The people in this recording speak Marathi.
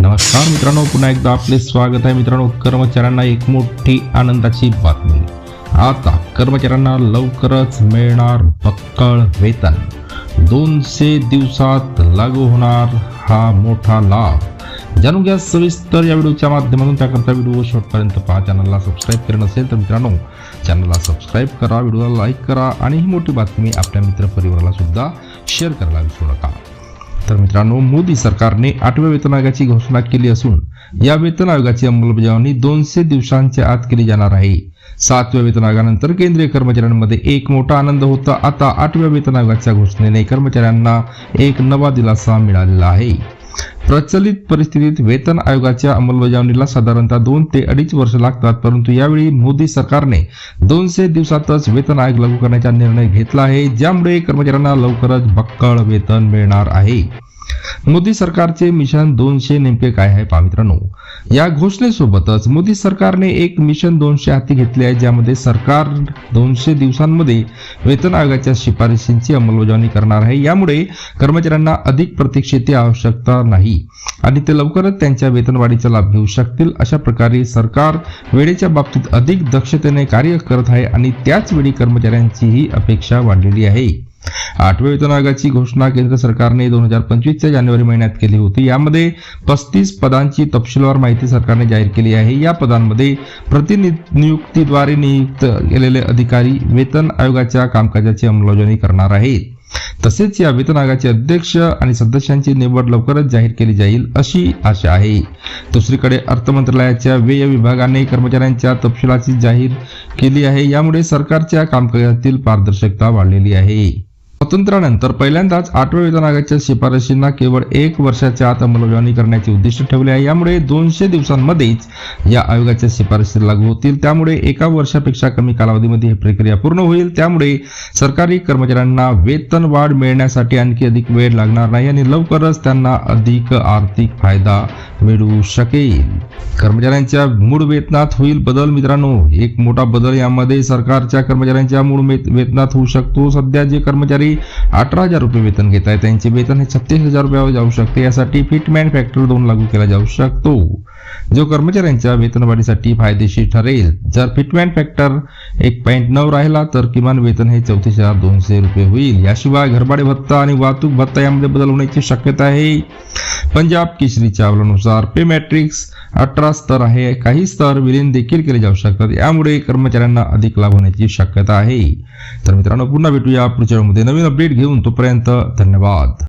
नमस्कार मित्रांनो पुन्हा एकदा आपले स्वागत आहे. मित्रांनो कर्मचाऱ्यांना एक मोठी आनंदाची बातमी. आता कर्मचाऱ्यांना लवकरच मिळणार बक्कळ वेतन. दोनशे दिवसात लागू होणार हा मोठा लाभ. जाणून घ्या सविस्तर या व्हिडिओच्या माध्यमातून. त्याकरता व्हिडिओ शेवटपर्यंत पहा. चॅनलला सबस्क्राईब केलं नसेल तर मित्रांनो चॅनलला सबस्क्राईब करा व्हिडिओला लाईक करा आणि ही मोठी बातमी आपल्या मित्रपरिवाराला सुद्धा शेअर करायला विसरू नका. तर मित्रांनो मोदी सरकारने आठव्या वेतन आयोगाची घोषणा केली असून या वेतन आयोगाची अंमलबजावणी दोनशे दिवसांच्या आत केली जाणार आहे. सातव्या वेतन आयोगानंतर केंद्रीय कर्मचाऱ्यांमध्ये एक मोठा आनंद होता. आता आठव्या वेतन आयोगाच्या घोषणेने कर्मचाऱ्यांना एक नवा दिलासा मिळालेला आहे. प्रचलित परिस्थितीत वेतन आयोगाच्या अंमलबजावणीला साधारणतः दोन ते अडीच वर्ष लागतात परंतु यावेळी मोदी सरकारने दोनशे दिवसातच वेतन आयोग लागू करण्याचा निर्णय घेतला आहे ज्यामुळे कर्मचाऱ्यांना लवकरच बक्कळ वेतन मिळणार आहे. मोदी सरकारचे मिशन दोनशे नेमके काय आहे पहा मित्रांनो? या घोषणेसोबतच मोदी सरकारने एक मिशन दोनशे हाती घेतले आहे ज्यामध्ये सरकार दोनशे दिवसांमध्ये वेतन आयोगाच्या शिफारशींची अंमलबजावणी करणार आहे. यामुळे कर्मचाऱ्यांना अधिक प्रतीक्षेची आवश्यकता नाही आणि ते लवकरच त्यांच्या वेतनवाढीचा लाभ घेऊ शकतील. अशा प्रकारे सरकार वेळेच्या बाबतीत अधिक दक्षतेने कार्य करत आहे आणि त्याच वेळी कर्मचाऱ्यांचीही अपेक्षा वाढलेली आहे. आठव्या वेतन आयोगाची घोषणा केंद्र सरकारने दोन हजार पंचवीसच्या जानेवारी महिन्यात केली होती. यामध्ये पस्तीस पदांची तपशीलवार माहिती सरकारने जाहीर केली आहे. या पदांमध्ये प्रतिनियुक्तीद्वारे नियुक्त केलेले अधिकारी वेतन आयोगाच्या कामकाजाची अंमलबजावणी करणार आहेत. तसेच या वेतन आयोगाचे अध्यक्ष आणि सदस्यांची निवड लवकरच जाहीर केली जाईल अशी आशा आहे. दुसरीकडे अर्थ मंत्रालयाच्या व्यय विभागाने कर्मचाऱ्यांच्या तपशिलाची जाहीर केली आहे. यामुळे सरकारच्या कामकाजातील पारदर्शकता वाढलेली आहे. स्वातंत्र्यानंतर पहिल्यांदाच आठव्या वेतन आयोगाच्या शिफारशींना केवळ एक वर्षाच्या आत अंमलबजावणी करण्याचे उद्दिष्ट ठेवले आहे. यामुळे दोनशे दिवसांमध्येच या आयोगाच्या शिफारशी लागू होतील. त्यामुळे एका वर्षापेक्षा कमी कालावधीमध्ये ही प्रक्रिया पूर्ण होईल. त्यामुळे सरकारी कर्मचाऱ्यांना वेतन वाढ मिळण्यासाठी आणखी अधिक वेळ लागणार नाही आणि लवकरच त्यांना अधिक आर्थिक फायदा मिळू शकेल. कर्मचाऱ्यांच्या मूळ वेतनात होईल बदल. मित्रांनो एक मोठा बदल यामध्ये सरकारच्या कर्मचाऱ्यांच्या मूळ वेत- वेतनात होऊ शकतो. सध्या जे कर्मचारी अठरा हजार रुपये वेतन घेत आहे त्यांचे वेतन हे छत्तीस हजार रुपयावर जाऊ शकते. यासाठी फिटमॅन फॅक्टर दोन लागू केला जाऊ शकतो. जो कर्मचाऱ्यांच्या वेतनवाढीसाठी फायदेशीर ठरेल. जर फिटमेंट फॅक्टर एक पॉईंट नऊ राहिला तर किमान वेतन हे चौतीस हजार दोनशे रुपये होईल. याशिवाय घरभाडे भत्ता आणि वाहतूक भत्ता यामध्ये बदल होण्याची शक्यता आहे. पंजाब केसरीच्या अहवालानुसार पे मॅट्रिक्स अठरा स्तर आहे. काही स्तर विलीन देखील केले जाऊ शकतात. यामुळे कर्मचाऱ्यांना अधिक लाभ होण्याची शक्यता आहे. तर मित्रांनो पुन्हा भेटूया पुढच्या वेळेमध्ये नवीन अपडेट घेऊन तोपर्यंत धन्यवाद.